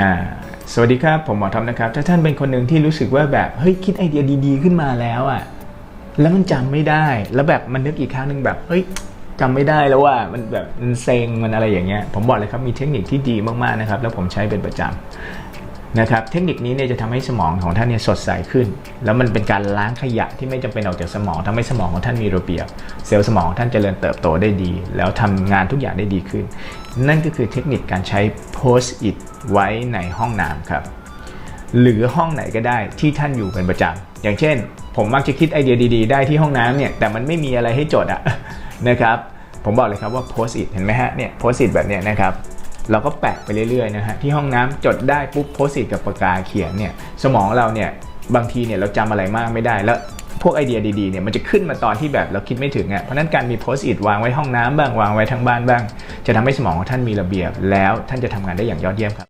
อ่าสวัสดีครับผมหมอทอมนะครับ ถ้าท่านเป็นคนหนึ่งที่รู้สึกว่าแบบเฮ้ยคิดไอเดียดี ๆ ขึ้นมาแล้วอะ่ะแล้วมันจำไม่ได้ แล้วแบบมันนึกอีกครั้งหนึ่งแบบเฮ้ยจำไม่ได้แล้วว่ามันแบบมันเซ็งมันอะไรอย่างเงี้ยผมบอกเลยครับมีเทคนิคที่ดีมากๆนะครับ แล้วผมใช้เป็นประจำ นะครับเทคนิคนี้เนี่ยจะทำให้สมองของท่านเนี่ยสดใสขึ้น แล้วมันเป็นการล้างขยะที่ไม่จำเป็นออกจากสมองทำให้สมองของท่านมีระเบียบ เซลล์สมองท่านเจริญเติบโตได้ดี แล้วทำงานทุกอย่างได้ดีขึ้น นั่นก็คือเทคนิคการใช้ post it ไว้ในห้องน้ำครับ หรือห้องไหนก็ได้ที่ท่านอยู่เป็นประจำอย่างเช่น ผมมักจะคิดไอเดียดีๆ ได้ที่ห้องน้ำเนี่ยแต่มันไม่มีอะไรให้จดอะนะครับผมบอกเลยครับว่า post it เห็นไหมฮะเนี่ย post it แบบเนี้ยนะครับ เราก็แปะไปเรื่อยๆนะฮะที่ห้องน้ำจดได้ปุ๊บโพสิตกับปากกาเขียนเนี่ยสมองเราเนี่ยบางทีเนี่ยเราจำอะไรมากไม่ได้แล้วพวกไอเดียดีๆเนี่ยมันจะขึ้นมาตอนที่แบบเราคิดไม่ถึงอะเพราะนั้นการมีโพสต์อิดวางไว้ห้องน้ำบ้างวางไว้ทั้งบ้านบ้าง จะทำให้สมองของท่านมีระเบียบ แล้วท่านจะทำงานได้อย่างยอดเยี่ยมครับ